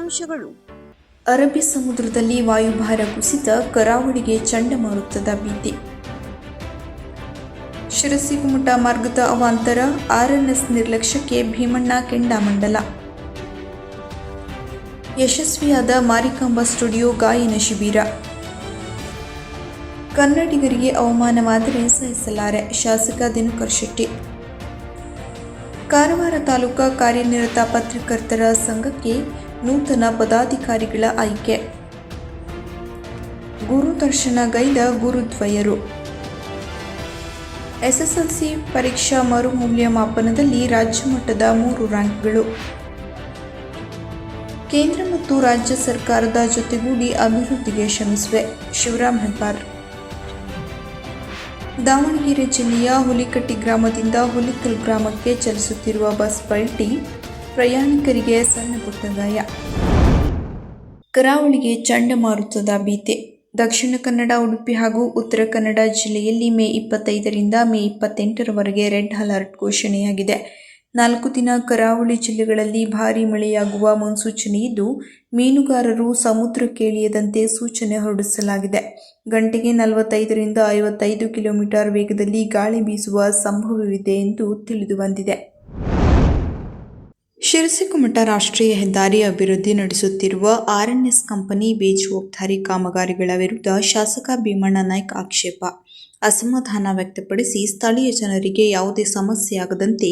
ಮುಖ್ಯಾಂಶಗಳು ಅರಬ್ಬಿ ಸಮುದ್ರದಲ್ಲಿ ವಾಯುಭಾರ ಕುಸಿತ ಕರಾವಳಿಗೆ ಚಂಡಮಾರುತದ ಭೀತಿ. ಶಿರಸಿ ಕುಮಟ ಮಾರ್ಗದ ಅವಾಂತರ ಆರ್ಎನ್ಎಸ್ ನಿರ್ಲಕ್ಷ್ಯಕ್ಕೆ ಭೀಮಣ್ಣ ಕೆಂಡಾಮಂಡಲ ಯಶಸ್ವಿಯಾದ ಮಾರಿಕಾಂಬಾ ಸ್ಟುಡಿಯೋ ಗಾಯನ ಶಿಬಿರ. ಕನ್ನಡಿಗರಿಗೆ ಅವಮಾನವಾದರೆ ಸಹಿಸಲಾರೆ, ಶಾಸಕ ದಿನಕರ್ ಶೆಟ್ಟಿ. ಕಾರವಾರ ತಾಲೂಕಾ ಕಾರ್ಯನಿರತ ಪತ್ರಕರ್ತರ ಸಂಘಕ್ಕೆ ನೂತನ ಪದಾಧಿಕಾರಿಗಳ ಆಯ್ಕೆ. ಗುರುದರ್ಶನಗೈದ ಗುರುದ್ವಯರು. ಎಸ್ಎಸ್ಎಲ್ಸಿ ಪರೀಕ್ಷಾ ಮರುಮೌಲ್ಯಮಾಪನದಲ್ಲಿ ರಾಜ್ಯ ಮಟ್ಟದ ಮೂರು ರ್ಯಾಂಕ್ಗಳು. ಕೇಂದ್ರ ಮತ್ತು ರಾಜ್ಯ ಸರ್ಕಾರದ ಜೊತೆಗೂಡಿ ಅಭಿವೃದ್ಧಿಗೆ ಶ್ರಮಿಸುವೆ. ಶಿವರಾಮ್ ಹೆಬ್ಬಾರ್. ದಾವಣಗೆರೆ ಜಿಲ್ಲೆಯ ಹುಲಿಕಟ್ಟಿ ಗ್ರಾಮದಿಂದ ಹುಲಿಕಲ್ ಗ್ರಾಮಕ್ಕೆ ಚಲಿಸುತ್ತಿರುವ ಬಸ್ ಪಲ್ಟಿ ಪ್ರಯಾಣಿಕರಿಗೆ ಸಣ್ಣ ಪುಟ್ಟ ಗಾಯ. ಕರಾವಳಿಗೆ ಚಂಡಮಾರುತದ ಭೀತಿ. ದಕ್ಷಿಣ ಕನ್ನಡ, ಉಡುಪಿ ಹಾಗೂ ಉತ್ತರ ಕನ್ನಡ ಜಿಲ್ಲೆಯಲ್ಲಿ ಮೇ ಇಪ್ಪತ್ತೈದರಿಂದ ಮೇ ಇಪ್ಪತ್ತೆಂಟರವರೆಗೆ ರೆಡ್ ಅಲರ್ಟ್ ಘೋಷಣೆಯಾಗಿದೆ. ನಾಲ್ಕು ದಿನ ಕರಾವಳಿ ಜಿಲ್ಲೆಗಳಲ್ಲಿ ಭಾರೀ ಮಳೆಯಾಗುವ ಮುನ್ಸೂಚನೆ ಇದ್ದು, ಮೀನುಗಾರರು ಸಮುದ್ರಕ್ಕೆ ಇಳಿಯದಂತೆ ಸೂಚನೆ ಹೊರಡಿಸಲಾಗಿದೆ. ಗಂಟೆಗೆ ನಲವತ್ತೈದರಿಂದ ಐವತ್ತೈದು ಕಿಲೋಮೀಟರ್ ವೇಗದಲ್ಲಿ ಗಾಳಿ ಬೀಸುವ ಸಂಭವವಿದೆ ಎಂದು ತಿಳಿದು ಬಂದಿದೆ. ಶಿರಸಿಕುಮಠ ರಾಷ್ಟ್ರೀಯ ಹೆದ್ದಾರಿ ಅಭಿವೃದ್ಧಿ ನಡೆಸುತ್ತಿರುವ ಆರ್ಎನ್ಎಸ್ ಕಂಪನಿ ಬೇಜವಾಬ್ದಾರಿ ಕಾಮಗಾರಿಗಳ ವಿರುದ್ಧ ಶಾಸಕ ಭೀಮಣ್ಣ ನಾಯ್ಕ್ ಆಕ್ಷೇಪ. ಅಸಮಾಧಾನ ವ್ಯಕ್ತಪಡಿಸಿ ಸ್ಥಳೀಯ ಜನರಿಗೆ ಯಾವುದೇ ಸಮಸ್ಯೆಯಾಗದಂತೆ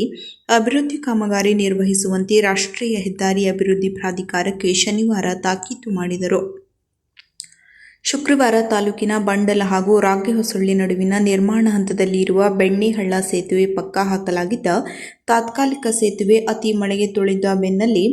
ಅಭಿವೃದ್ಧಿ ಕಾಮಗಾರಿ ನಿರ್ವಹಿಸುವಂತೆ ರಾಷ್ಟ್ರೀಯ ಹೆದ್ದಾರಿ ಅಭಿವೃದ್ಧಿ ಪ್ರಾಧಿಕಾರಕ್ಕೆ ಶನಿವಾರ ತಾಕೀತು ಮಾಡಿದರು. ಶುಕ್ರವಾರ ತಾಲೂಕಿನ ಬಂಡಲ ಹಾಗೂ ರಾಗ್ಯಹೊಸಳ್ಳಿ ನಡುವಿನ ನಿರ್ಮಾಣ ಹಂತದಲ್ಲಿರುವ ಬೆಣ್ಣೆಹಳ್ಳ ಸೇತುವೆ ಪಕ್ಕ ಹಾಕಲಾಗಿದ್ದ ತಾತ್ಕಾಲಿಕ ಸೇತುವೆ ಅತಿ ಮಳೆಗೆ ತೊಳೆದ ಬೆನ್ನಲ್ಲಿ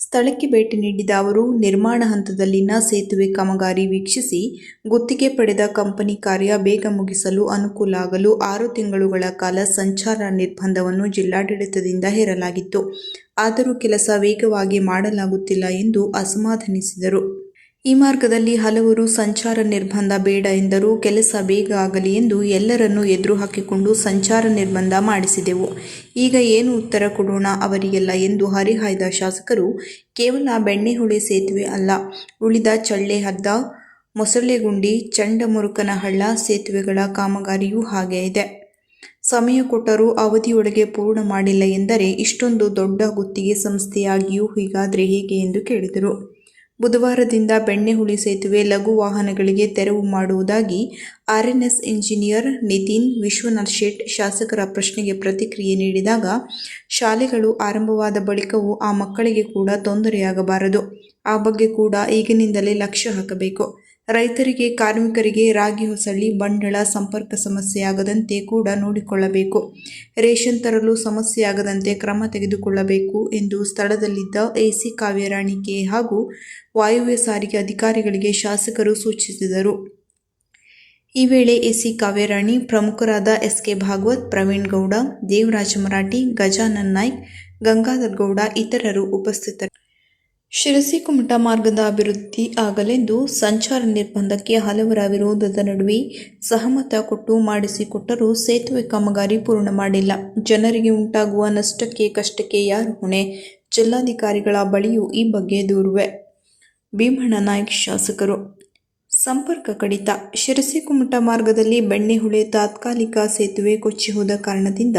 ಸ್ಥಳಕ್ಕೆ ಭೇಟಿ ನೀಡಿದ ಅವರು, ನಿರ್ಮಾಣ ಹಂತದಲ್ಲಿನ ಸೇತುವೆ ಕಾಮಗಾರಿ ವೀಕ್ಷಿಸಿ, ಗುತ್ತಿಗೆ ಪಡೆದ ಕಂಪನಿ ಕಾರ್ಯ ಬೇಗ ಮುಗಿಸಲು ಅನುಕೂಲ ಆಗಲು ಆರು ತಿಂಗಳುಗಳ ಕಾಲ ಸಂಚಾರ ನಿರ್ಬಂಧವನ್ನು ಜಿಲ್ಲಾಡಳಿತದಿಂದ ಹೇರಲಾಗಿತ್ತು. ಆದರೂ ಕೆಲಸ ವೇಗವಾಗಿ ಮಾಡಲಾಗುತ್ತಿಲ್ಲ ಎಂದು ಅಸಮಾಧಾನಿಸಿದರು. ಈ ಮಾರ್ಗದಲ್ಲಿ ಹಲವರು ಸಂಚಾರ ನಿರ್ಬಂಧ ಬೇಡ ಎಂದರೂ ಕೆಲಸ ಬೇಗ ಆಗಲಿ ಎಂದು ಎಲ್ಲರನ್ನು ಎದುರು ಹಾಕಿಕೊಂಡು ಸಂಚಾರ ನಿರ್ಬಂಧ ಮಾಡಿಸಿದೆವು. ಈಗ ಏನು ಉತ್ತರ ಕೊಡೋಣ ಅವರಿಗೆಲ್ಲ ಎಂದು ಹರಿಹಾಯ್ದ ಶಾಸಕರು ಕೇವಲ ಬೆಣ್ಣೆಹುಳಿ ಸೇತುವೆ ಅಲ್ಲ, ಉಳಿದ ಚಳ್ಳೆ ಹದ್ದ ಮೊಸಳೆಗುಂಡಿ, ಚಂಡಮುರುಕನಹಳ್ಳ ಸೇತುವೆಗಳ ಕಾಮಗಾರಿಯೂ ಹಾಗೆ ಇದೆ. ಸಮಯ ಕೊಟ್ಟರೂ ಅವಧಿಯೊಳಗೆ ಪೂರ್ಣ ಮಾಡಿಲ್ಲ ಎಂದರೆ ಇಷ್ಟೊಂದು ದೊಡ್ಡ ಗುತ್ತಿಗೆ ಸಂಸ್ಥೆಯಾಗಿಯೂ ಹೀಗಾದರೆ ಹೇಗೆ ಎಂದು ಕೇಳಿದರು. ಬುಧವಾರದಿಂದ ಬೆಣ್ಣೆಹುಳಿ ಸೇತುವೆ ಲಘು ವಾಹನಗಳಿಗೆ ತೆರವು ಮಾಡುವುದಾಗಿ ಆರ್ಎನ್ಎಸ್ ಇಂಜಿನಿಯರ್ ನಿತಿನ್ ವಿಶ್ವನಾಥ್ ಶೆಟ್ ಶಾಸಕರ ಪ್ರಶ್ನೆಗೆ ಪ್ರತಿಕ್ರಿಯೆ ನೀಡಿದಾಗ, ಶಾಲೆಗಳು ಆರಂಭವಾದ ಬಳಿಕವೂ ಆ ಮಕ್ಕಳಿಗೆ ಕೂಡ ತೊಂದರೆಯಾಗಬಾರದು. ಆ ಬಗ್ಗೆ ಕೂಡ ಈಗಿನಿಂದಲೇ ಲಕ್ಷ್ಯ ಹಾಕಬೇಕು. ರೈತರಿಗೆ, ಕಾರ್ಮಿಕರಿಗೆ ರಾಗಿ ಹೊಸಳ್ಳಿ, ಬಂಡಳ, ಸಂಪರ್ಕ ಸಮಸ್ಯೆಯಾಗದಂತೆ ಕೂಡ ನೋಡಿಕೊಳ್ಳಬೇಕು. ರೇಷನ್ ತರಲು ಸಮಸ್ಯೆಯಾಗದಂತೆ ಕ್ರಮ ತೆಗೆದುಕೊಳ್ಳಬೇಕು ಎಂದು ಸ್ಥಳದಲ್ಲಿದ್ದ ಎಸಿ ಕಾವ್ಯರಾಣಿ ಕೆ ಹಾಗೂ ವಾಯುವ್ಯ ಸಾರಿಗೆ ಅಧಿಕಾರಿಗಳಿಗೆ ಶಾಸಕರು ಸೂಚಿಸಿದರು. ಈ ವೇಳೆ ಎಸಿ ಕಾವ್ಯರಾಣಿ ಪ್ರಮುಖರಾದ ಎಸ್ ಕೆ ಭಾಗವತ್, ಪ್ರವೀಣ್ ಗೌಡ, ದೇವರಾಜ ಮರಾಠಿ, ಗಜಾನನ್ ನಾಯ್ಕ್, ಗಂಗಾಧರ್ ಗೌಡ ಇತರರು ಉಪಸ್ಥಿತರು ಶಿರಸಿ ಕುಮಟ ಮಾರ್ಗದ ಅಭಿವೃದ್ಧಿ ಆಗಲೆಂದು ಸಂಚಾರ ನಿರ್ಬಂಧಕ್ಕೆ ಹಲವರ ವಿರೋಧದ ನಡುವೆ ಸಹಮತ ಕೊಟ್ಟು ಮಾಡಿಸಿಕೊಟ್ಟರೂ ಸೇತುವೆ ಕಾಮಗಾರಿ ಪೂರ್ಣ ಮಾಡಿಲ್ಲ. ಜನರಿಗೆ ಉಂಟಾಗುವ ನಷ್ಟಕ್ಕೆ ಕಷ್ಟಕ್ಕೆ ಯಾರು ಹೊಣೆ? ಜಿಲ್ಲಾಧಿಕಾರಿಗಳ ಬಳಿಯೂ ಈ ಬಗ್ಗೆ ದೂರುವೆ. ಭೀಮಣ್ಣ ನಾಯ್ಕ್, ಶಾಸಕರು. ಸಂಪರ್ಕ ಕಡಿತ. ಶಿರಸಿ ಕುಮಟ ಮಾರ್ಗದಲ್ಲಿ ಬೆಣ್ಣೆಹುಳೆ ತಾತ್ಕಾಲಿಕ ಸೇತುವೆ ಕೊಚ್ಚಿ ಹೋದ ಕಾರಣದಿಂದ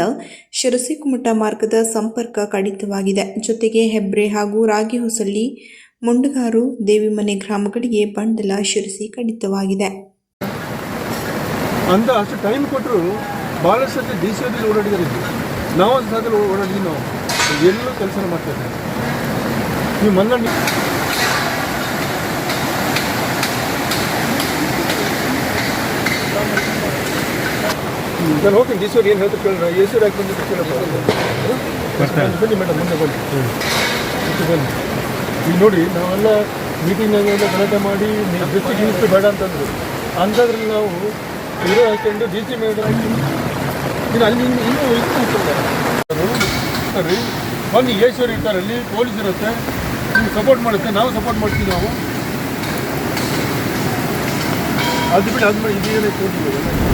ಶಿರಸಿ ಕುಮಟ ಮಾರ್ಗದ ಸಂಪರ್ಕ ಕಡಿತವಾಗಿದೆ. ಜೊತೆಗೆ ಹೆಬ್ರೆ ಹಾಗೂ ರಾಗಿ ಹೊಸಳ್ಳಿ ಮುಂಡಗಾರು, ದೇವಿಮನೆ ಗ್ರಾಮಗಳಿಗೆ ಬಂಡಲ ಶಿರಸಿ ಕಡಿತವಾಗಿದೆ. ಅಂತ ಅಷ್ಟು ಟೈಮ್ ಕೊಟ್ಟರು ಡಿ ಸಿ. ನಾವು ಓಡಾಡಿದ್ವಿ ನಾವು. ಎಲ್ಲೂ ಕೆಲಸ ಮಾಡ್ತಾ ಇದ್ದೀವಿ. ನೀವು ನಾನು ಹೋಗ್ತೀನಿ ಡಿ ಸಿ ಅವ್ರು ಏನು ಹೇಳ್ತಾರೆ ಕೇಳೋಣ. ಎ ಸಿ ಯಾಕೆ ಬಂದಿದ್ದು ಕೇಳಪ್ಪ ಬನ್ನಿ ಮೇಡಮ್ ಮುಂದೆ ಬನ್ನಿ. ಬನ್ನಿ. ಈಗ ನೋಡಿ ನಾವೆಲ್ಲ ಮೀಟಿಂಗ್ನಾಗೆಲ್ಲ ಗಲಾಟೆ ಮಾಡಿ ಡಿಸ್ಟ್ರಿಕ್ಟ್ ಮಿನಿಸ್ಟರ್ ಬೇಡ ಅಂತಂದ್ರು. ಅಂಥದ್ರಲ್ಲಿ ನಾವು ಇರೋ ಹಾಕೊಂಡು ಡಿ ಸಿ ಮೇಡಮ್ ಇದು ಅಲ್ಲಿ ಇನ್ನೂ ಇನ್ನೂ ಸರಿ ಬನ್ನಿ ಏಶ್ವರಿ ಇರ್ತಾರೆ ಅಲ್ಲಿ ಪೊಲೀಸ್ ಇರುತ್ತೆ. ನಿಮ್ಗೆ ಸಪೋರ್ಟ್ ಮಾಡುತ್ತೆ ನಾವು ಸಪೋರ್ಟ್ ಮಾಡ್ತೀವಿ ನಾವು. ಅದು ಬಿಟ್ಟು ಅದು ಮಾಡಿ ಇದೇನೇ ಕೂತಿದ್ದೀವಿ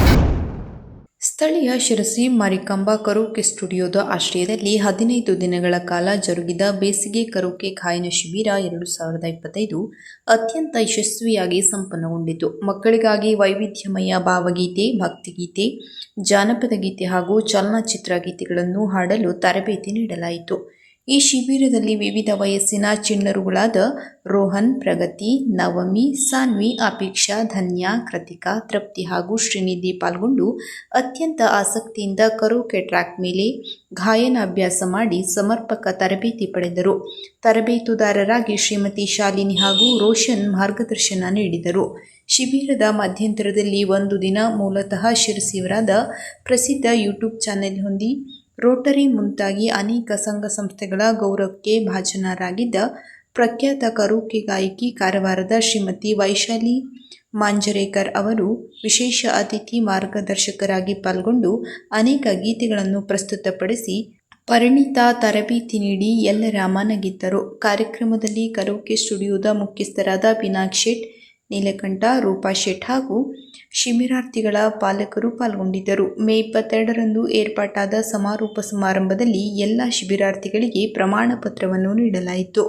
ಸ್ಥಳೀಯ ಶಿರಸಿ ಮಾರಿಕಾಂಬ ಕರೋಕೆ ಸ್ಟುಡಿಯೋದ ಆಶ್ರಯದಲ್ಲಿ ಹದಿನೈದು ದಿನಗಳ ಕಾಲ ಜರುಗಿದ ಬೇಸಿಗೆ ಕರೋಕೆ ಖಾಯನ ಶಿಬಿರ ಎರಡು ಸಾವಿರದ ಇಪ್ಪತ್ತೈದು ಅತ್ಯಂತ ಯಶಸ್ವಿಯಾಗಿ ಸಂಪನ್ನಗೊಂಡಿತು. ಮಕ್ಕಳಿಗಾಗಿ ವೈವಿಧ್ಯಮಯ ಭಾವಗೀತೆ, ಭಕ್ತಿಗೀತೆ, ಜಾನಪದ ಗೀತೆ ಹಾಗೂ ಚಲನಚಿತ್ರ ಗೀತೆಗಳನ್ನು ಹಾಡಲು ತರಬೇತಿ ನೀಡಲಾಯಿತು. ಈ ಶಿಬಿರದಲ್ಲಿ ವಿವಿಧ ವಯಸ್ಸಿನ ಚಿಣ್ಣರುಗಳಾದ ರೋಹನ್, ಪ್ರಗತಿ, ನವಮಿ, ಸಾನ್ವಿ, ಅಪೇಕ್ಷಾ, ಧನ್ಯ, ಕೃತಿಕಾ, ತೃಪ್ತಿ ಹಾಗೂ ಶ್ರೀನಿಧಿ ಪಾಲ್ಗೊಂಡು ಅತ್ಯಂತ ಆಸಕ್ತಿಯಿಂದ ಕರೋಕೆ ಟ್ರ್ಯಾಕ್ ಮೇಲೆ ಗಾಯನ ಅಭ್ಯಾಸ ಮಾಡಿ ಸಮರ್ಪಕ ತರಬೇತಿ ಪಡೆದರು. ತರಬೇತುದಾರರಾಗಿ ಶ್ರೀಮತಿ ಶಾಲಿನಿ ಹಾಗೂ ರೋಷನ್ ಮಾರ್ಗದರ್ಶನ ನೀಡಿದರು. ಶಿಬಿರದ ಮಧ್ಯಂತರದಲ್ಲಿ ಒಂದು ದಿನ ಮೂಲತಃ ಶಿರಸಿಯವರಾದ ಪ್ರಸಿದ್ಧ ಯೂಟ್ಯೂಬ್ ಚಾನೆಲ್ ಹೊಂದಿ ರೋಟರಿ ಮುಂತಾಗಿ ಅನೇಕ ಸಂಘ ಸಂಸ್ಥೆಗಳ ಗೌರವಕ್ಕೆ ಭಾಜನರಾಗಿದ್ದ ಪ್ರಖ್ಯಾತ ಕರೋಕೆ ಗಾಯಕಿ ಕಾರವಾರದ ಶ್ರೀಮತಿ ವೈಶಾಲಿ ಮಾಂಜರೇಕರ್ ಅವರು ವಿಶೇಷ ಅತಿಥಿ ಮಾರ್ಗದರ್ಶಕರಾಗಿ ಪಾಲ್ಗೊಂಡು ಅನೇಕ ಗೀತೆಗಳನ್ನು ಪ್ರಸ್ತುತಪಡಿಸಿ ಪರಿಣಿತ ತರಬೇತಿ ನೀಡಿ ಎಲ್ಲರ ಮನಗೆದ್ದರು. ಕಾರ್ಯಕ್ರಮದಲ್ಲಿ ಕರೋಕೆ ಸ್ಟುಡಿಯೋದ ಮುಖ್ಯಸ್ಥರಾದ ಪಿನಾಕ್ ಶೆಟ್ ನೀಲಕಂಠ, ರೂಪಾ ಶೆಟ್ ಹಾಗೂ ಶಿಬಿರಾರ್ಥಿಗಳ ಪಾಲಕರು ಪಾಲ್ಗೊಂಡಿದ್ದರು. ಮೇ ಇಪ್ಪತ್ತೆರಡರಂದು ಏರ್ಪಾಟಾದ ಸಮಾರೋಪ ಸಮಾರಂಭದಲ್ಲಿ ಎಲ್ಲ ಶಿಬಿರಾರ್ಥಿಗಳಿಗೆ ಪ್ರಮಾಣ ಪತ್ರವನ್ನು ನೀಡಲಾಯಿತು.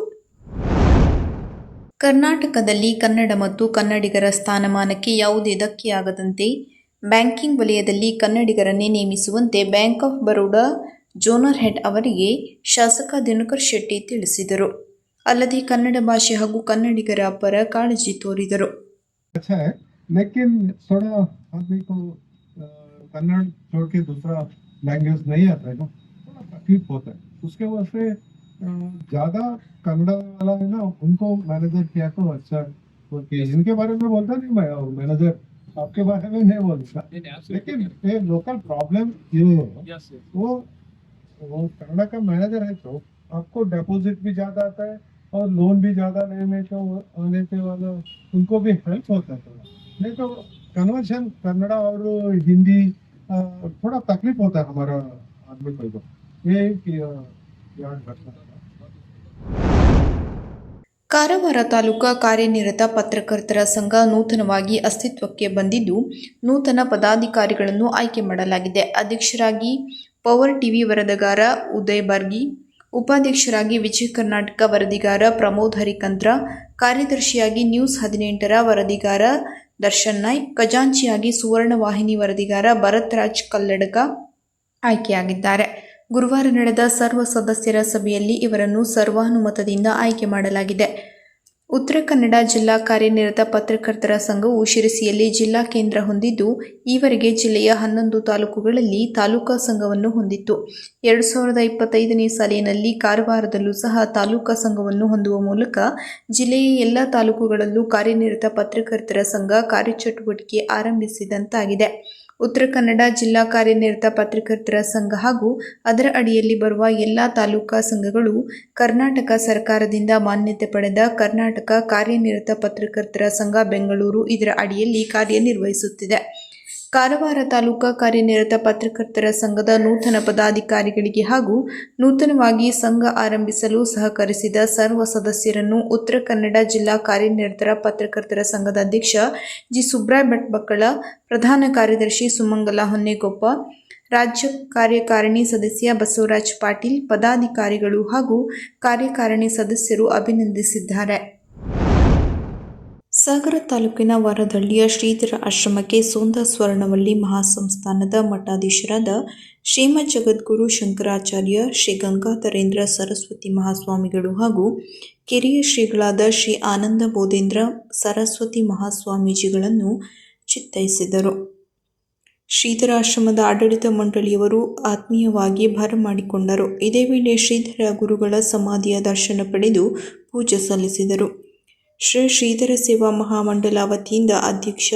ಕರ್ನಾಟಕದಲ್ಲಿ ಕನ್ನಡ ಮತ್ತು ಕನ್ನಡಿಗರ ಸ್ಥಾನಮಾನಕ್ಕೆ ಯಾವುದೇ ಧಕ್ಕೆಯಾಗದಂತೆ ಬ್ಯಾಂಕಿಂಗ್ ವಲಯದಲ್ಲಿ ಕನ್ನಡಿಗರನ್ನೇ ನೇಮಿಸುವಂತೆ Bank of Baroda zonal head ಅವರಿಗೆ ಶಾಸಕ ದಿನಕರ್ ಶೆಟ್ಟಿ ತಿಳಿಸಿದರು. ಅಲ್ಲದೆ ಕನ್ನಡ ಭಾಷೆ ಹಾಗೂ ಕನ್ನಡಿಗರ ಪರ ಕಾಳಜಿ ತೋರಿದರು अच्छा है लेकिन थोड़ा आदमी को अ, कन्नड़ छोड़ के दूसरा लैंग्वेज नहीं आता है ना थोड़ा तकलीफ होता है उसके वास्ते अ, ज्यादा कन्नड़ वाला है ना उनको मैनेजर किया तो अच्छा है क्योंकि इनके बारे में बोलता नहीं मैं और मैनेजर आपके बारे में नहीं बोलता लेकिन ये लोकल प्रॉब्लम ये है वो वो कन्नड़ा का मैनेजर है तो आपको डिपॉजिट भी ज्यादा आता है और लोन भी ज्यादा लेने को आने के वाला उनको भी हेल्प होता है थोड़ा नहीं तो कन्वर्शन कन्नड़ा और हिंदी अ, थोड़ा तकलीफ होता है हमारा आदमी को तो ये कि, अ, याद रखना ಕಾರವಾರ ತಾಲೂಕಾ ಕಾರ್ಯನಿರತ ಪತ್ರಕರ್ತರ ಸಂಘ ನೂತನವಾಗಿ ಅಸ್ತಿತ್ವಕ್ಕೆ ಬಂದಿದ್ದು ನೂತನ ಪದಾಧಿಕಾರಿಗಳನ್ನು ಆಯ್ಕೆ ಮಾಡಲಾಗಿದೆ ಅಧ್ಯಕ್ಷರಾಗಿ ಪವರ್ ಟಿವಿ ವರದಿಗಾರ ಉದಯ್ ಬರ್ಗಿ ಉಪಾಧ್ಯಕ್ಷರಾಗಿ ವಿಜಯ ಕರ್ನಾಟಕ ವರದಿಗಾರ ಪ್ರಮೋದ್ ಹರಿಕಂತ್ರ, ಕಾರ್ಯದರ್ಶಿಯಾಗಿ ನ್ಯೂಸ್ ಹದಿನೆಂಟರ ವರದಿಗಾರ ದರ್ಶನ್ ನಾಯ್ಕ್ ಖಜಾಂಚಿಯಾಗಿ ಸುವರ್ಣ ವಾಹಿನಿ ವರದಿಗಾರ ಭರತ್ ರಾಜ್ ಕಲ್ಲಡಗ ಆಯ್ಕೆಯಾಗಿದ್ದಾರೆ. ಗುರುವಾರ ನಡೆದ ಸರ್ವ ಸದಸ್ಯರ ಸಭೆಯಲ್ಲಿ ಇವರನ್ನು ಸರ್ವಾನುಮತದಿಂದ ಆಯ್ಕೆ ಮಾಡಲಾಗಿದೆ. ಉತ್ತರ ಕನ್ನಡ ಜಿಲ್ಲಾ ಕಾರ್ಯನಿರತ ಪತ್ರಕರ್ತರ ಸಂಘವು ಶಿರಸಿಯಲ್ಲಿ ಜಿಲ್ಲಾ ಕೇಂದ್ರ ಹೊಂದಿದ್ದು, ಈವರೆಗೆ ಜಿಲ್ಲೆಯ ಹನ್ನೊಂದು ತಾಲೂಕುಗಳಲ್ಲಿ ತಾಲೂಕಾ ಸಂಘವನ್ನು ಹೊಂದಿತ್ತು. ಎರಡು ಸಾವಿರದ ಇಪ್ಪತ್ತೈದನೇ ಸಾಲಿನಲ್ಲಿ ಕಾರವಾರದಲ್ಲೂ ಸಹ ತಾಲೂಕಾ ಸಂಘವನ್ನು ಹೊಂದುವ ಮೂಲಕ ಜಿಲ್ಲೆಯ ಎಲ್ಲ ತಾಲೂಕುಗಳಲ್ಲೂ ಕಾರ್ಯನಿರತ ಪತ್ರಕರ್ತರ ಸಂಘ ಕಾರ್ಯಚಟುವಟಿಕೆ ಆರಂಭಿಸಿದಂತಾಗಿದೆ. ಉತ್ತರ ಕನ್ನಡ ಜಿಲ್ಲಾ ಕಾರ್ಯನಿರತ ಪತ್ರಕರ್ತರ ಸಂಘ ಹಾಗೂ ಅದರ ಅಡಿಯಲ್ಲಿ ಬರುವ ಎಲ್ಲ ತಾಲೂಕಾ ಸಂಘಗಳು ಕರ್ನಾಟಕ ಸರ್ಕಾರದಿಂದ ಮಾನ್ಯತೆ ಪಡೆದ ಕರ್ನಾಟಕ ಕಾರ್ಯನಿರತ ಪತ್ರಕರ್ತರ ಸಂಘ ಬೆಂಗಳೂರು ಇದರ ಅಡಿಯಲ್ಲಿ ಕಾರ್ಯನಿರ್ವಹಿಸುತ್ತಿದೆ. ಕಾರವಾರ ತಾಲೂಕಾ ಕಾರ್ಯನಿರತ ಪತ್ರಕರ್ತರ ಸಂಘದ ನೂತನ ಪದಾಧಿಕಾರಿಗಳಿಗೆ ಹಾಗೂ ನೂತನವಾಗಿ ಸಂಘ ಆರಂಭಿಸಲು ಸಹಕರಿಸಿದ ಸರ್ವ ಸದಸ್ಯರನ್ನು ಉತ್ತರ ಕನ್ನಡ ಜಿಲ್ಲಾ ಕಾರ್ಯನಿರತರ ಪತ್ರಕರ್ತರ ಸಂಘದ ಅಧ್ಯಕ್ಷ ಜಿ. ಸುಬ್ರಾಯ್ ಭಟ್ಬಕ್ಕಳ ಪ್ರಧಾನ ಕಾರ್ಯದರ್ಶಿ ಸುಮಂಗಲ ಹೊನ್ನೇಗೊಪ್ಪ ರಾಜ್ಯ ಕಾರ್ಯಕಾರಿಣಿ ಸದಸ್ಯ ಬಸವರಾಜ್ ಪಾಟೀಲ್, ಪದಾಧಿಕಾರಿಗಳು ಹಾಗೂ ಕಾರ್ಯಕಾರಿಣಿ ಸದಸ್ಯರು ಅಭಿನಂದಿಸಿದ್ದಾರೆ. ಸಾಗರ ತಾಲೂಕಿನ ವರದಳ್ಳಿಯ ಶ್ರೀಧರ ಆಶ್ರಮಕ್ಕೆ ಸೋಂದ ಸ್ವರ್ಣವಲ್ಲಿ ಮಹಾಸಂಸ್ಥಾನದ ಮಠಾಧೀಶರಾದ ಶ್ರೀಮ ಜಗದ್ಗುರು ಶಂಕರಾಚಾರ್ಯ ಶ್ರೀ ಗಂಗಾಧರೇಂದ್ರ ಸರಸ್ವತಿ ಮಹಾಸ್ವಾಮಿಗಳು ಹಾಗೂ ಕಿರಿಯ ಶ್ರೀಗಳಾದ ಶ್ರೀ ಆನಂದ ಬೋಧೇಂದ್ರ ಸರಸ್ವತಿ ಮಹಾಸ್ವಾಮೀಜಿಗಳನ್ನು ಚಿತ್ತೈಸಿದರು. ಶ್ರೀಧರಾಶ್ರಮದ ಆಡಳಿತ ಮಂಡಳಿಯವರು ಆತ್ಮೀಯವಾಗಿ ಬರಮಾಡಿಕೊಂಡರು ಇದೇ ವೇಳೆ ಶ್ರೀಧರ ಗುರುಗಳ ಸಮಾಧಿಯ ದರ್ಶನ ಪಡೆದು ಪೂಜೆ ಸಲ್ಲಿಸಿದರು. ಶ್ರೀ ಶ್ರೀಧರ ಸೇವಾ ಮಹಾಮಂಡಲ ವತಿಯಿಂದ ಅಧ್ಯಕ್ಷ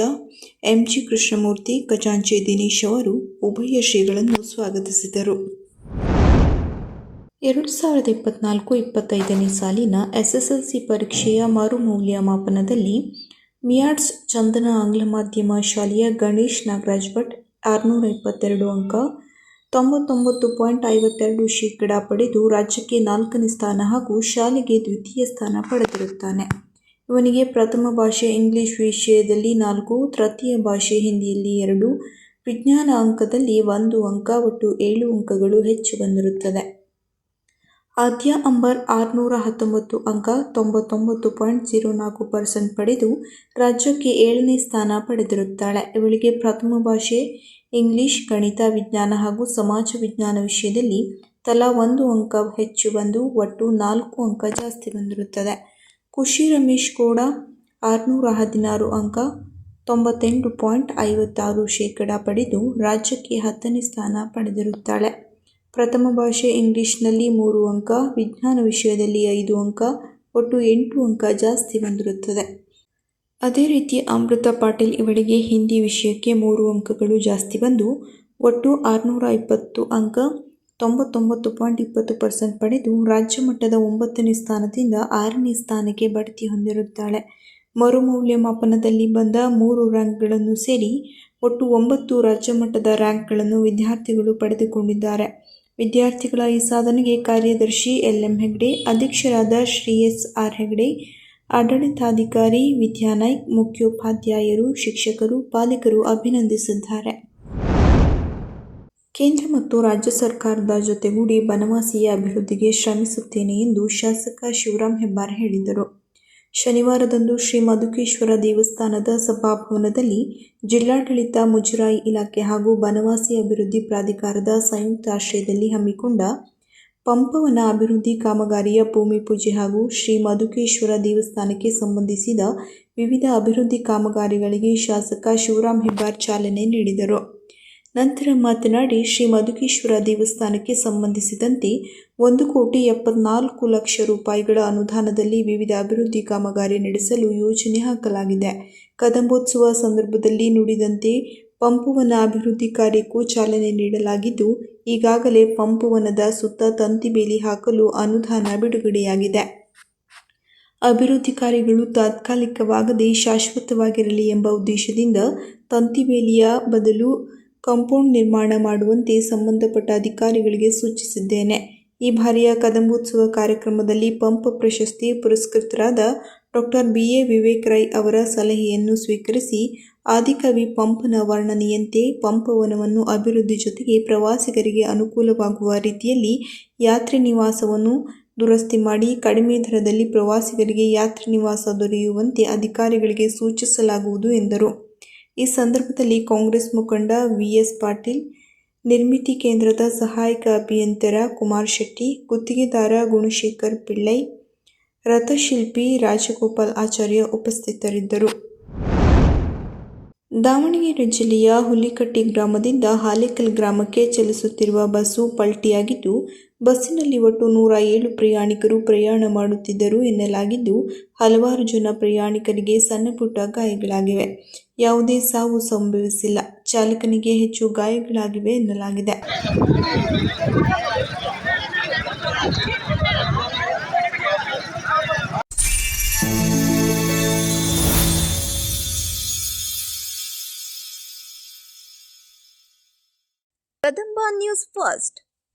ಎಂ ಜಿ ಕೃಷ್ಣಮೂರ್ತಿ, ಖಜಾಂಚಿ ದಿನೇಶ್ ಅವರು ಉಭಯ ಶ್ರೀಗಳನ್ನು ಸ್ವಾಗತಿಸಿದರು. ಎರಡು ಸಾವಿರದ ಇಪ್ಪತ್ನಾಲ್ಕು ಇಪ್ಪತ್ತೈದನೇ ಸಾಲಿನ ಎಸ್ಎಸ್ಎಲ್ಸಿ ಪರೀಕ್ಷೆಯ ಮರು ಮೌಲ್ಯಮಾಪನದಲ್ಲಿ ಮಿಯಾಡ್ಸ್ ಚಂದನ ಆಂಗ್ಲ ಮಾಧ್ಯಮ ಶಾಲೆಯ ಗಣೇಶ್ ನಾಗರಾಜ್ ಭಟ್ ಆರುನೂರ ಇಪ್ಪತ್ತೆರಡು ಅಂಕ, ತೊಂಬತ್ತೊಂಬತ್ತು ಪಾಯಿಂಟ್ ಐವತ್ತೆರಡು ಶೇಕಡ ಪಡೆದು ರಾಜ್ಯಕ್ಕೆ ನಾಲ್ಕನೇ ಸ್ಥಾನ ಹಾಗೂ ಶಾಲೆಗೆ ದ್ವಿತೀಯ ಸ್ಥಾನ ಪಡೆದಿರುತ್ತಾನೆ. ಇವನಿಗೆ ಪ್ರಥಮ ಭಾಷೆ ಇಂಗ್ಲಿಷ್ ವಿಷಯದಲ್ಲಿ ನಾಲ್ಕು, ತೃತೀಯ ಭಾಷೆ ಹಿಂದಿಯಲ್ಲಿ ಎರಡು ವಿಜ್ಞಾನ ಅಂಕದಲ್ಲಿ ಒಂದು ಅಂಕ ಒಟ್ಟು ಏಳು ಅಂಕಗಳು ಹೆಚ್ಚು ಬಂದಿರುತ್ತದೆ. ಆದ್ಯ ಅಂಬರ್ ಆರುನೂರ ಹತ್ತೊಂಬತ್ತು ಅಂಕ ತೊಂಬತ್ತೊಂಬತ್ತು ಪಾಯಿಂಟ್ ಜೀರೋ ನಾಲ್ಕು ಪರ್ಸೆಂಟ್ ಪಡೆದು ರಾಜ್ಯಕ್ಕೆ ಏಳನೇ ಸ್ಥಾನ ಪಡೆದಿರುತ್ತಾಳೆ. ಇವಳಿಗೆ ಪ್ರಥಮ ಭಾಷೆ ಇಂಗ್ಲಿಷ್, ಗಣಿತ, ವಿಜ್ಞಾನ ಹಾಗೂ ಸಮಾಜ ವಿಜ್ಞಾನ ವಿಷಯದಲ್ಲಿ ತಲಾ ಒಂದು ಅಂಕ ಹೆಚ್ಚು ಬಂದು ಒಟ್ಟು ನಾಲ್ಕು ಅಂಕ ಜಾಸ್ತಿ ಬಂದಿರುತ್ತದೆ. ಖುಷಿ ರಮೇಶ್ ಕೂಡ ಆರುನೂರ ಹದಿನಾರು ಅಂಕ, ತೊಂಬತ್ತೆಂಟು ಪಾಯಿಂಟ್ ಐವತ್ತಾರು ಶೇಕಡ ಪಡೆದು ರಾಜ್ಯಕ್ಕೆ ಹತ್ತನೇ ಸ್ಥಾನ ಪಡೆದಿರುತ್ತಾಳೆ. ಪ್ರಥಮ ಭಾಷೆ ಇಂಗ್ಲಿಷ್ನಲ್ಲಿ ಮೂರು ಅಂಕ, ವಿಜ್ಞಾನ ವಿಷಯದಲ್ಲಿ ಐದು ಅಂಕ, ಒಟ್ಟು ಎಂಟು ಅಂಕ ಜಾಸ್ತಿ ಬಂದಿರುತ್ತದೆ. ಅದೇ ರೀತಿ ಅಮೃತ ಪಾಟೀಲ್ ಇವಳಿಗೆ ಹಿಂದಿ ವಿಷಯಕ್ಕೆ ಮೂರು ಅಂಕಗಳು ಜಾಸ್ತಿ ಬಂದು ಒಟ್ಟು ಆರುನೂರ ಇಪ್ಪತ್ತು ಅಂಕ ತೊಂಬತ್ತೊಂಬತ್ತು ಪಾಯಿಂಟ್ ಇಪ್ಪತ್ತು ಪರ್ಸೆಂಟ್ ಪಡೆದು ರಾಜ್ಯ ಮಟ್ಟದ ಒಂಬತ್ತನೇ ಸ್ಥಾನದಿಂದ ಆರನೇ ಸ್ಥಾನಕ್ಕೆ ಬಡ್ತಿ ಹೊಂದಿರುತ್ತಾಳೆ. ಮರುಮೌಲ್ಯಮಾಪನದಲ್ಲಿ ಬಂದ ಮೂರು ರ್ಯಾಂಕ್ಗಳನ್ನು ಸೇರಿ ಒಟ್ಟು ಒಂಬತ್ತು ರಾಜ್ಯ ಮಟ್ಟದ ರ್ಯಾಂಕ್ಗಳನ್ನು ವಿದ್ಯಾರ್ಥಿಗಳು ಪಡೆದುಕೊಂಡಿದ್ದಾರೆ. ವಿದ್ಯಾರ್ಥಿಗಳ ಈ ಸಾಧನೆಗೆ ಕಾರ್ಯದರ್ಶಿ ಎಲ್ ಎಂ ಹೆಗ್ಡೆ, ಅಧ್ಯಕ್ಷರಾದ ಶ್ರೀ ಎಸ್ ಆರ್ ಹೆಗ್ಡೆ, ಆಡಳಿತಾಧಿಕಾರಿ ವಿದ್ಯಾನಾಯ್ಕ್, ಮುಖ್ಯೋಪಾಧ್ಯಾಯರು, ಶಿಕ್ಷಕರು, ಪಾಲಕರು ಅಭಿನಂದಿಸಿದ್ದಾರೆ. ಕೇಂದ್ರ ಮತ್ತು ರಾಜ್ಯ ಸರ್ಕಾರದ ಜೊತೆಗೂಡಿ ಬನವಾಸಿಯ ಅಭಿವೃದ್ಧಿಗೆ ಶ್ರಮಿಸುತ್ತೇನೆ ಎಂದು ಶಾಸಕ ಶಿವರಾಂ ಹೆಬ್ಬಾರ್ ಹೇಳಿದರು. ಶನಿವಾರದಂದು ಶ್ರೀ ಮಧುಕೇಶ್ವರ ದೇವಸ್ಥಾನದ ಸಭಾಭವನದಲ್ಲಿ ಜಿಲ್ಲಾಡಳಿತ ಮುಜರಾಯಿ ಇಲಾಖೆ ಹಾಗೂ ಬನವಾಸಿ ಅಭಿವೃದ್ಧಿ ಪ್ರಾಧಿಕಾರದ ಸಂಯುಕ್ತ ಆಶ್ರಯದಲ್ಲಿ ಹಮ್ಮಿಕೊಂಡ ಪಂಪವನ ಅಭಿವೃದ್ಧಿ ಕಾಮಗಾರಿಯ ಭೂಮಿ ಪೂಜೆ ಹಾಗೂ ಶ್ರೀ ಮಧುಕೇಶ್ವರ ದೇವಸ್ಥಾನಕ್ಕೆ ಸಂಬಂಧಿಸಿದ ವಿವಿಧ ಅಭಿವೃದ್ಧಿ ಕಾಮಗಾರಿಗಳಿಗೆ ಶಾಸಕ ಶಿವರಾಂ ಹೆಬ್ಬಾರ್ ಚಾಲನೆ ನೀಡಿದರು. ನಂತರ ಮಾತನಾಡಿ, ಶ್ರೀ ಮಧುಕೇಶ್ವರ ದೇವಸ್ಥಾನಕ್ಕೆ ಸಂಬಂಧಿಸಿದಂತೆ ಒಂದು ಕೋಟಿ ಎಪ್ಪತ್ನಾಲ್ಕು ಲಕ್ಷ ರೂಪಾಯಿಗಳ ಅನುದಾನದಲ್ಲಿ ವಿವಿಧ ಅಭಿವೃದ್ಧಿ ಕಾಮಗಾರಿ ನಡೆಸಲು ಯೋಜನೆ ಹಾಕಲಾಗಿದೆ. ಕದಂಬೋತ್ಸವ ಸಂದರ್ಭದಲ್ಲಿ ನುಡಿದಂತೆ ಪಂಪುವನ ಅಭಿವೃದ್ಧಿ ಕಾರ್ಯಕ್ಕೂ ಚಾಲನೆ ನೀಡಲಾಗಿದ್ದು, ಈಗಾಗಲೇ ಪಂಪುವನದ ಸುತ್ತ ತಂತಿ ಬೇಲಿ ಹಾಕಲು ಅನುದಾನ ಬಿಡುಗಡೆಯಾಗಿದೆ. ಅಭಿವೃದ್ಧಿ ಕಾರ್ಯಗಳು ತಾತ್ಕಾಲಿಕವಾಗದೆ ಶಾಶ್ವತವಾಗಿರಲಿ ಎಂಬ ಉದ್ದೇಶದಿಂದ ತಂತಿಬೇಲಿಯ ಬದಲು ಕಾಂಪೌಂಡ್ ನಿರ್ಮಾಣ ಮಾಡುವಂತೆ ಸಂಬಂಧಪಟ್ಟ ಅಧಿಕಾರಿಗಳಿಗೆ ಸೂಚಿಸಿದ್ದೇನೆ. ಈ ಬಾರಿಯ ಕದಂಬೋತ್ಸವ ಕಾರ್ಯಕ್ರಮದಲ್ಲಿ ಪಂಪ್ ಪ್ರಶಸ್ತಿ ಪುರಸ್ಕೃತರಾದ doctor B. A. Vivek Rai ಅವರ ಸಲಹೆಯನ್ನು ಸ್ವೀಕರಿಸಿ ಆದಿಕವಿ ಪಂಪನ ವರ್ಣನೆಯಂತೆ ಪಂಪವನವನ್ನು ಅಭಿವೃದ್ಧಿ ಜೊತೆಗೆ ಪ್ರವಾಸಿಗರಿಗೆ ಅನುಕೂಲವಾಗುವ ರೀತಿಯಲ್ಲಿ ಯಾತ್ರಿ ನಿವಾಸವನ್ನು ದುರಸ್ತಿ ಮಾಡಿ ಕಡಿಮೆ ದರದಲ್ಲಿ ಪ್ರವಾಸಿಗರಿಗೆ ಯಾತ್ರಿ ನಿವಾಸ ದೊರೆಯುವಂತೆ ಅಧಿಕಾರಿಗಳಿಗೆ ಸೂಚಿಸಲಾಗುವುದು ಎಂದರು. ಈ ಸಂದರ್ಭದಲ್ಲಿ ಕಾಂಗ್ರೆಸ್ ಮುಖಂಡ ವಿ ಎಸ್ ಪಾಟೀಲ್, ನಿರ್ಮಿತಿ ಕೇಂದ್ರದ ಸಹಾಯಕ ಅಭಿಯಂತರ ಕುಮಾರ್ ಶೆಟ್ಟಿ, ಗುತ್ತಿಗೆದಾರ ಗುಣಶೇಖರ್ ಪಿಳ್ಳೈ, ರಥಶಿಲ್ಪಿ ರಾಜಗೋಪಾಲ್ ಆಚಾರ್ಯ ಉಪಸ್ಥಿತರಿದ್ದರು. ದಾವಣಗೆರೆ ಜಿಲ್ಲೆಯ ಹುಲಿಕಟ್ಟಿ ಗ್ರಾಮದಿಂದ ಹಾಲೇಕಲ್ ಗ್ರಾಮಕ್ಕೆ ಚಲಿಸುತ್ತಿರುವ ಬಸ್ಸು ಪಲ್ಟಿಯಾಗಿದ್ದು ಬಸ್ಸಿನಲ್ಲಿ ಒಟ್ಟು ನೂರ ಏಳು ಪ್ರಯಾಣಿಕರು ಪ್ರಯಾಣ ಮಾಡುತ್ತಿದ್ದರು ಎನ್ನಲಾಗಿದ್ದು, ಹಲವಾರು ಜನ ಪ್ರಯಾಣಿಕರಿಗೆ ಸಣ್ಣಪುಟ್ಟ ಗಾಯಗಳಾಗಿವೆ. ಯಾವುದೇ ಸಾವು ಸಂಭವಿಸಿಲ್ಲ. ಚಾಲಕನಿಗೆ ಹೆಚ್ಚು ಗಾಯಗಳಾಗಿವೆ ಎನ್ನಲಾಗಿದೆ. Kadamba News First.